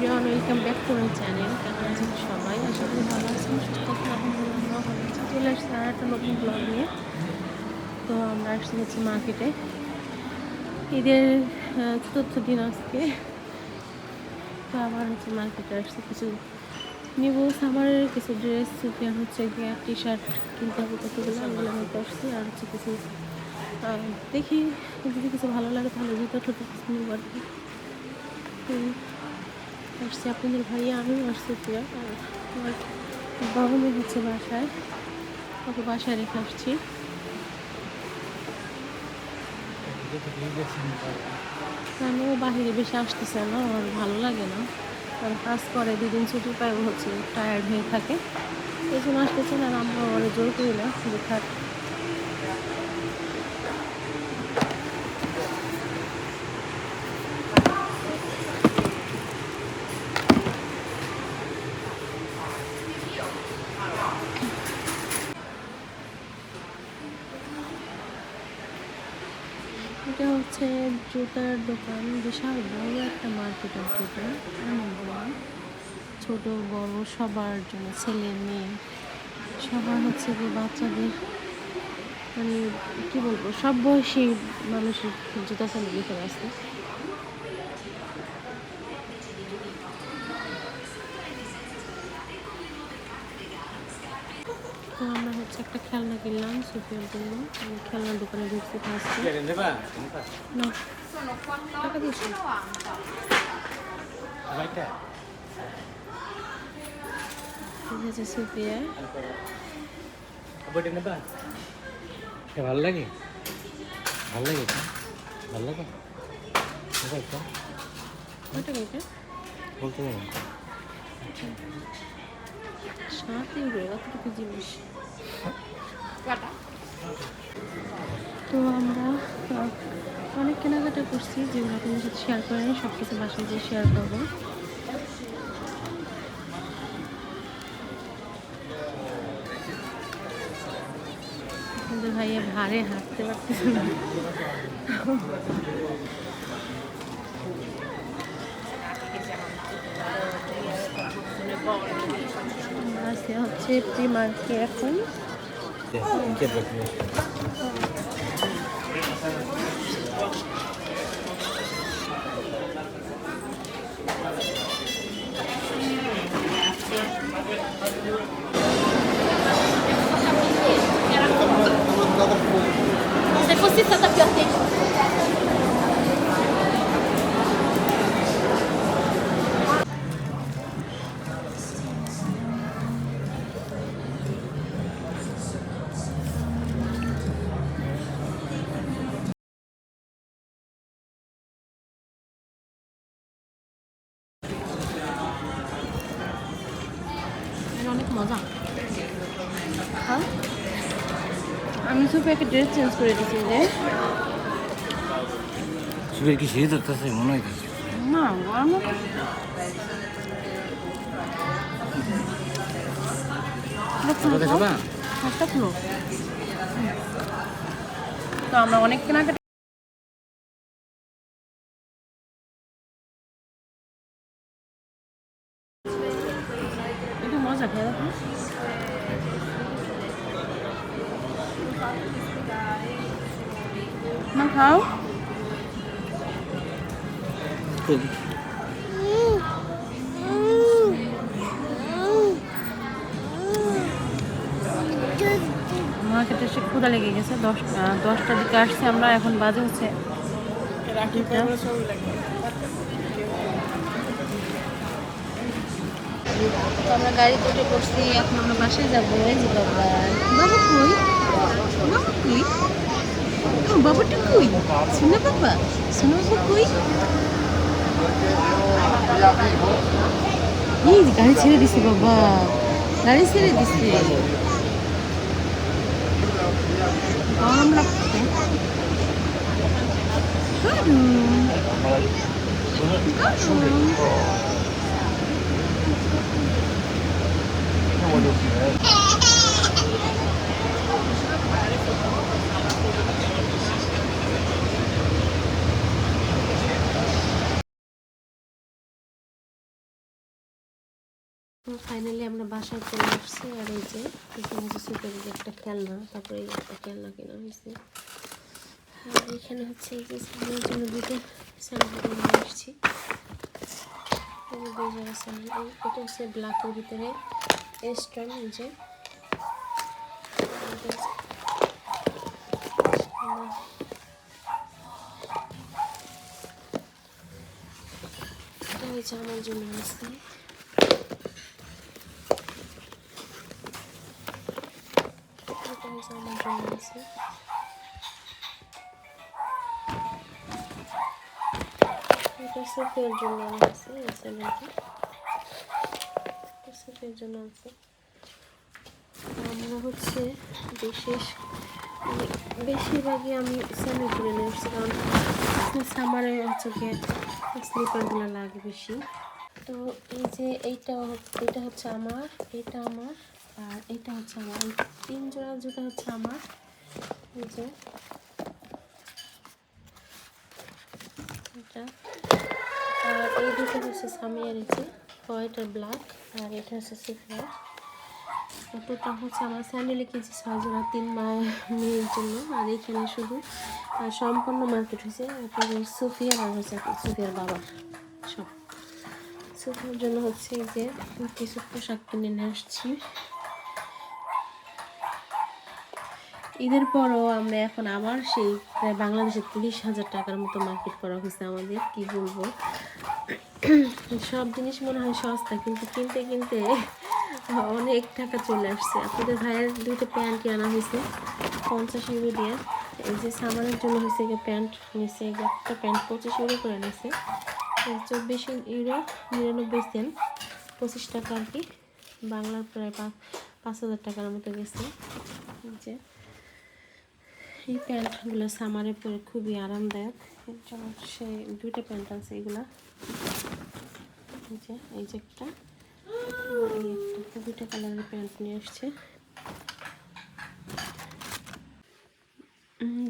Everyone welcome back to my channel কেমন আছেন সবাই? আশা করি ভালো আছেন আর একটা নতুন ব্লগ নিয়ে। তো আমরা আসছি হচ্ছে মার্কেটে ঈদের চতুর্থ দিন আজকে। তো আবার হচ্ছে মার্কেটে আসছি কিছু নিব সামারের কিছু ড্রেস সুপিয়ার হচ্ছে গিয়ে টি শার্ট কিনতে হবে কতগুলো ওগুলো নিতে আসছি। আর হচ্ছে কিছু দেখি যদি কিছু ভালো লাগে তাহলে জুতো ঠুতো কিছু নিব আর কি। আসছি আপনাদের ভাইয়া আমি সুপিয়া আর আমার বড় মেয়ে হচ্ছে বাসায়, ওকে বাসায় রেখে আসছি। কারণ ও বাহিরে বেশি আসতেছে না ওর ভালো লাগে না। কারণ কাজ করে, দুদিন ছুটি পায় হচ্ছে টায়ার্ড হয়ে থাকে। এই জন্য আসতেছে না আমরা ওরা জোর করি না, যে থাক এটা হচ্ছে জুতার দোকান, বিশাল বড় একটা মার্কেটের জুতো অনেক বড়। ছোট, বড়, সবার জন্য, ছেলে, মেয়ে। সবার হচ্ছে যে বাচ্চাদের মানে কি বলব, সব বয়সী মানুষের জুতা ছেলে ভিতরে আছে তো আমরা হচ্ছে একটা খেলনা কিনলাম সুপিয়ার জন্য। আমি খেলনার দোকানে ঢুকছি ফার্স্টে। না। টাকা দিয়েছি ঠিক আছে সুপিয়া ভালো লাগে? ভালো লাগে? ভালো লাগে? বলতে পারবেন সাত ইউরো অতটুকু জিনিস। তো আমরা অনেক কেনাকাটা করছি, যেগুলো আপনাদের সাথে শেয়ার করে সব কিছু বাসায় গিয়ে শেয়ার করব। আপনাদের ভাইয়া ভারে হাঁটতে পারতেছে না। আমরা আছি হচ্ছে প্রিমার্কে এখন Se মজা। হ্যাঁ? আমি শুধু একটা ড্রেস চেঞ্জ করে দিয়েছি যে। সুবের কি সিঁড়ি ধরতেছে মনে হইতেছে? না গরম। খুলো তো আমরা অনেক কেনাকাটা এটা মজা খেয়ে দেখো খাও। এসে ক্ষুদা লেগে গেছে। দশটা দশটার দিকে আমরা, এখন বাজে হচ্ছে আমরা এখন আমরা বাসায় যাব। ও, বাবাটা কই? সোনা বাবা সোনা বাবা কই? এই গাড়ি ছেড়ে দিছে বাবা, গাড়ি ছেড়ে দিছে। গরম ফাইনালি আমরা বাসায় চলে আসছি, আর এই যে এখানে যে একটা খেলনা, তারপরে এই একটা খেলনা কেনা হয়েছে। আর এখানে হচ্ছে এই যে স্যান্ডেলের জন্য দুটো স্যান্ডেল নিয়ে আসছি। দুই জায়গায় স্যান্ডেল এটা হচ্ছে ব্ল্যাকের ভিতরে স্টোন এই যে আমার জন্য আছে এটা হচ্ছে আমার জন্য আছে এটা সুপের জন্য আছে এই স্যান্ডেলটা এটা সুপের জন্য আছে আমরা হচ্ছে বিশেষ বেশিরভাগই আমি স্যান্ডেল কিনে নিয়ে এসেছি কারণ সামারে হচ্ছে গিয়ে স্লিপারগুলো লাগে বেশি। তো এই যে এইটা এটা হচ্ছে আমার এটা আমার আর এটা হচ্ছে আমার তিন জোড়া জুতা হচ্ছে আমার। এটা। আর এই দুটো হচ্ছে সামিয়ার যে, হোয়াইট আর ব্ল্যাক, আর এটা হচ্ছে সিফার। টোটাল হচ্ছে আমার স্যান্ডেলে কিনছি ছয় জোড়া, তিন মায়ের জন্য। আর এখানে শুধু সম্পূর্ণ মার্কেট হয়েছে সুফিয়ার আর হচ্ছে সুফিয়ার বাবার সব। সুফিয়ার জন্য হচ্ছে যে, কিছু পোশাক কিনে নিয়ে আসছি। ঈদের পরও আমরা এখন আবার সেই, প্রায় বাংলাদেশে তিরিশ হাজার টাকার মতো মার্কেট করা হয়েছে আমাদের, কি বলব? সব জিনিস মনে হয় সস্তা, কিন্তু কিনতে কিনতে অনেক টাকা চলে আসছে। আপনাদের ভাইয়ের দুটো প্যান্ট আনা হয়েছে, পঞ্চাশ ইউরো দিয়ে। এই যে সামারের জন্য হয়েছে গিয়ে প্যান্ট নিয়েছে একটা প্যান্ট পঁচিশ ইউরো করে নিয়েছে চব্বিশ ইউরো নিরানব্বই সেন্ট, পঁচিশ টাকা আর কি। বাংলার প্রায় পাঁচ হাজার টাকার মতো গেছে। যে এই প্যান্টগুলো সামারে পরে খুবই আরামদায়ক। সে দুইটা প্যান্ট আছে এগুলা। এই যে একটা। এই দুইটা কালারের প্যান্ট নিয়ে আসছে।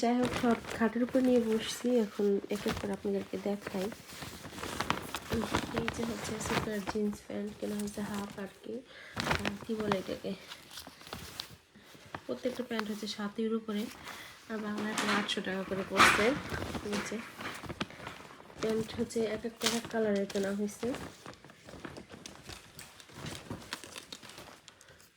যাই হোক, সব খাটের উপর নিয়ে বসছি। এখন এক এক করে আপনাদেরকে দেখাই। এই যে হচ্ছে সুপার জিন্স প্যান্ট, কেনা হচ্ছে হাফ আর কি। কি বলে এটাকে? প্রত্যেকটা প্যান্ট হচ্ছে সাত ইউরো করে আর বাংলায় প্রায় আটশো টাকা করে পড়ছে। নিচে প্যান্ট হচ্ছে এক একটা এক কালারের কেনা হয়েছে।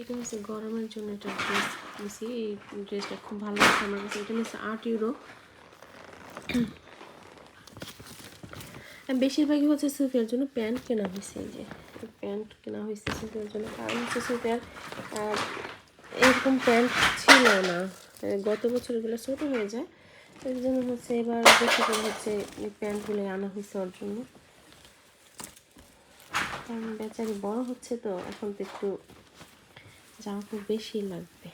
এটা হচ্ছে গরমের জন্য একটা ড্রেস নিয়েছি এই ড্রেসটা খুব ভালো লাগছে আমার কাছে। এটা নিচ্ছে আট ইউরো। বেশিরভাগই হচ্ছে সুফিয়ার জন্য প্যান্ট কেনা হয়েছে। এই যে, প্যান্ট কেনা হয়েছে সুফিয়ার জন্য। কারণ হচ্ছে সুফিয়ার এরকম প্যান্ট ছিল না। গত বছর এগুলো ছোটো হয়ে যায়। এর জন্য হচ্ছে এবার বেশি করে হচ্ছে এই প্যান্টগুলো আনা হয়েছে ওর জন্য। কারণ বেচারি বড় হচ্ছে তো, এখন তো একটু জামা খুব বেশি লাগবে।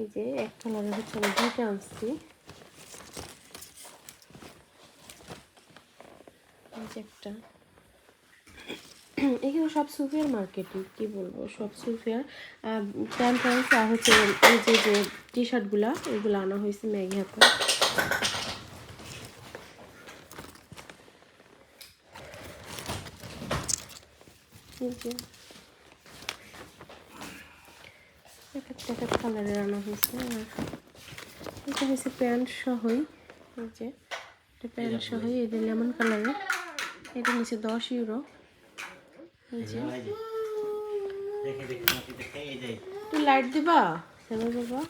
এই যে এক কালারের হচ্ছে আমি দুইটা আনছি। একটা। এখানে সব সুফিয়ার মার্কেটই কি বলব সব সুফিয়ার। প্যান্ট আনছে আর হচ্ছে এই যে যে টি শার্টগুলা এগুলো আনা হয়েছে ম্যাগি হাতে। এক একটা এক এক কালারের আনা হয়েছে আর এটা হয়েছে প্যান্ট সহই এই যে। এটা প্যান্ট সহই এটা লেমন কালারের এটা নিচে দশ ইউরো এই যে দেখে দেখে নাকি দেখে এই যাই তুই লাইট দিবা? সেবা বাবা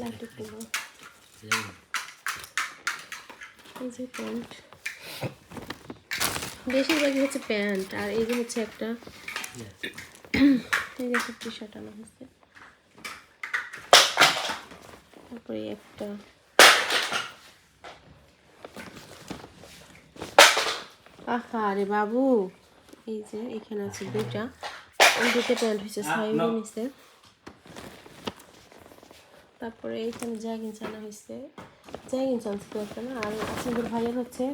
লাইট দিব। এই যে। প্যান্ট বেশিরভাগই হচ্ছে প্যান্ট আর এই যে হচ্ছে একটা এই যে টি শার্ট আনা হয়েছে। তারপরে একটা আহা রে বাবু। এই যে এখানে আছে দুইটা। দুটো প্যান্ট হয়েছে ছয় নিছে তারপরে এইখানে জ্যাগিন্স আনা হয়েছে জ্যাগিন্স আনছে একটা না আর আপনাদের ভাইয়ের হচ্ছে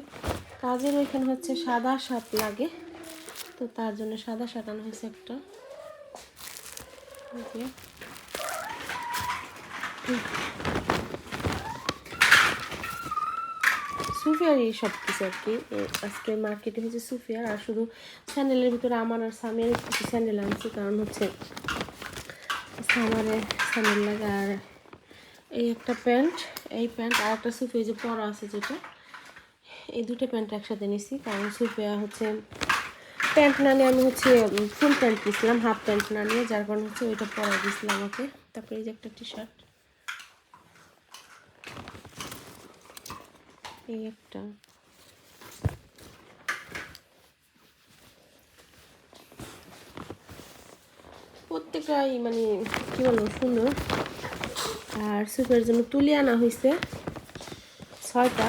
কাজের ওইখানে হচ্ছে সাদা শার্ট লাগে। তো তার জন্য সাদা শার্ট আনা হয়েছে একটা। এই যে। সুফিয়ারই সব কিছু আর কি আজকে মার্কেটে হচ্ছে সুফিয়ার, আর শুধু স্যান্ডেলের ভিতরে আমার আর সামের কিছু স্যান্ডেল আনছি, কারণ হচ্ছে সামারে স্যান্ডেল লাগে, আর এই একটা প্যান্ট, এই প্যান্ট আর একটা সুফিয়া যে পরা আছে যেটা, এই দুটো প্যান্ট একসাথে নিছি, কারণ সুফিয়া হচ্ছে প্যান্ট না নিয়ে আমি হচ্ছে ফুল প্যান্ট নিয়েছিলাম হাফ প্যান্ট না নিয়ে, যার কারণে হচ্ছে ওইটা পরা দিয়েছিলাম আমাকে তারপরে এই যে একটা টি শার্ট এই একটা। প্রত্যেকটাই মানে কি বলব, সুন্দর। আর সুপের জন্য তুলি আনা হয়েছে ছয়টা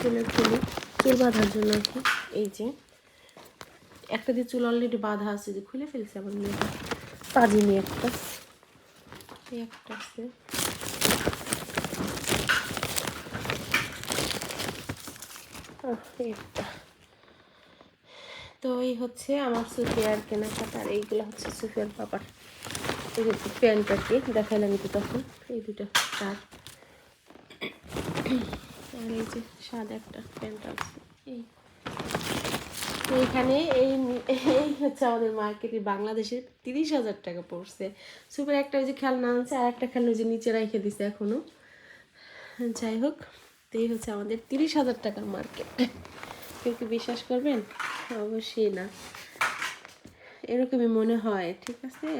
চুলের তুলি। চুল বাঁধার জন্য আর কি, এই যে। একটা দিয়ে চুল অলরেডি বাঁধা আছে, যে খুলে ফেলছে আমার মেয়েটা পাজিনি একটা। এই একটা আছে আহ, এই একটা তো এই হচ্ছে আমার সুফিয়ার কেনাকাটা আর এইগুলো হচ্ছে সুফিয়ার বাবার। এই যে প্যান্ট আর কি? দেখাইলাম তো তখন। এই দুটো শার্ট আর এই যে সাদা একটা প্যান্ট আছে। এই। তো এখানে এই এই হচ্ছে আমাদের মার্কেটে বাংলাদেশে তিরিশ হাজার টাকা পড়ছে। সুপার একটা ওই যে খেলনা আনছে, আর একটা খেলনা ওই যে নিচে রেখে দিছে এখনও। যাই হোক। এই হচ্ছে আমাদের তিরিশ হাজার টাকার মার্কেট কেউ কি বিশ্বাস করবেন? অবশ্যই না। এরকমই মনে হয়, ঠিক আছে?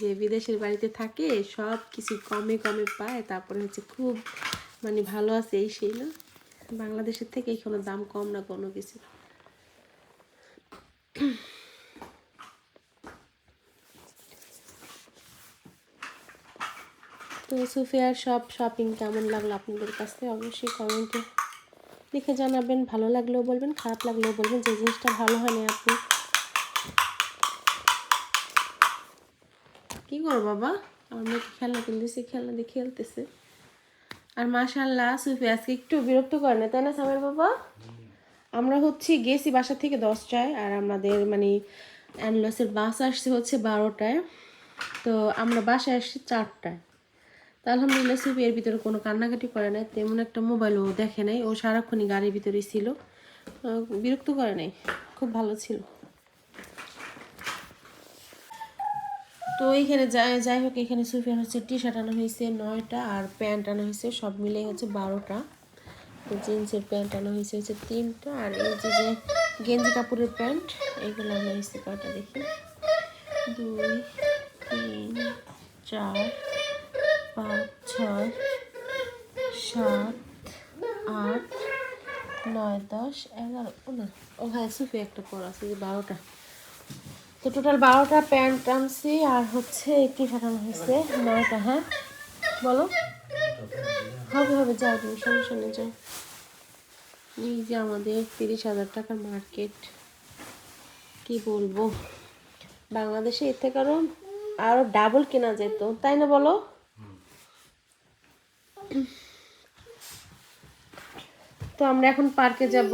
যে বিদেশের বাড়িতে থাকে, সব কিছু কমে কমে পায়, তারপরে হচ্ছে খুব মানে ভালো আছে এই সেই না? বাংলাদেশের থেকে এখানে দাম কম না কোনো কিছু। তো সুফিয়ার সব শপিং কেমন লাগল আপনাদের কাছে? অবশ্যই কমেন্টে লিখে জানাবেন। ভালো লাগলেও বলবেন, খারাপ লাগলেও বলবেন। যে জিনিসটা ভালো হয়নি আপনি। কি করো বাবা? আমার মেয়েকে খেলনা কিনে দিয়েছে খেলনা দিয়ে খেলতেছে। আর মাশাল্লাহ সুফি আজকে একটু বিরক্ত করে না, তাই না সামের বাবা? আমরা হচ্ছে, গেছি বাসা থেকে দশটায়, আর আমাদের মানে অ্যানলসের বাস আসছে হচ্ছে বারোটায়। তো আমরা বাসায় আসছি চারটায়। তো আলহামদুলিল্লাহ সুফি এর ভিতরে কোনো কান্নাকাটি করে নাই, তেমন একটা মোবাইলও দেখে নাই। ও সারাক্ষণই গাড়ির ভিতরেই ছিল। বিরক্ত করে নাই, খুব ভালো ছিল। তো এইখানে যাই যাই হোক, এখানে সুফিয়ার হচ্ছে টি শার্ট আনা হয়েছে নয়টা আর প্যান্ট আনা হয়েছে, সব মিলে হচ্ছে বারোটা। তো জিন্সের প্যান্ট আনা হয়েছে হচ্ছে তিনটা, আর এই যে যে গেঞ্জি কাপড়ের প্যান্ট এইগুলো আনা হয়েছে কয়টা দেখি? দুই, তিন, চার পাঁচ, ছয়, সাত, আট, নয়, দশ, এগারো না ও হ্যাঁ সুফি একটা পর আছে যে বারোটা। তো টোটাল বারোটা প্যান্ট আনছি আর হচ্ছে একটি ফাটানো হয়েছে, নয়টা হ্যাঁ? বলো। হবে হবে, যাও তুমি সমস্যা নেই, যাও। এই যে আমাদের তিরিশ হাজার টাকার মার্কেট কি বলব? বাংলাদেশে এর থেকে আরও আরও ডাবল কেনা যেত, তাই না বলো? তো আমরা এখন পার্কে যাব।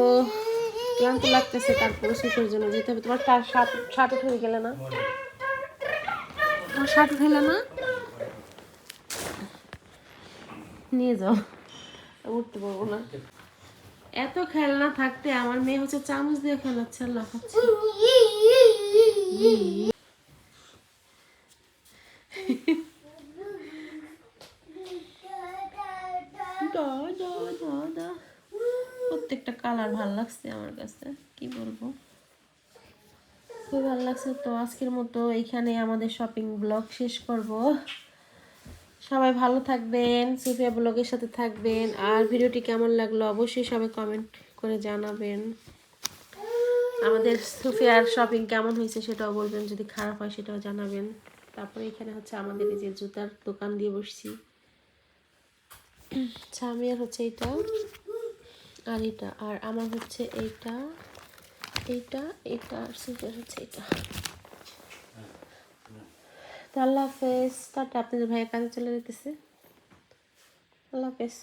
ক্লান্ত লাগতেছে, তারপরে সুখের জন্য যেতে হবে। তোমার তার সাত শার্ট উঠে গেলে না? তোমার শার্ট উঠে না? নিয়ে যাও। উঠতে পারব না। এত খেলনা থাকতে আমার মেয়ে হচ্ছে চামচ দিয়ে খেলাচ্ছে আর প্রত্যেকটা কালার ভালো লাগছে আমার কাছে, কি বলব? খুব ভালো লাগছে তো আজকের মতো এইখানে আমাদের শপিং ব্লগ শেষ করব। সবাই ভালো থাকবেন, সুফিয়া ব্লগের সাথে থাকবেন। আর ভিডিওটি কেমন লাগল অবশ্যই সবাই কমেন্ট করে জানাবেন। আমাদের সুফিয়ার শপিং কেমন হয়েছে সেটাও বলবেন, যদি খারাপ হয় সেটাও জানাবেন। তারপরে এখানে হচ্ছে আমাদের এই যে জুতার দোকান দিয়ে বসছি। সামিয়ার হচ্ছে এটা আর এটা আর আমার হচ্ছে এইটা এইটা এটা আর সুইটার হচ্ছে এটা আল্লাহ হাফেজ। তা আপনাদের ভাইয়ের কাজে চলে যেতেছে। আল্লাহ হাফেজ।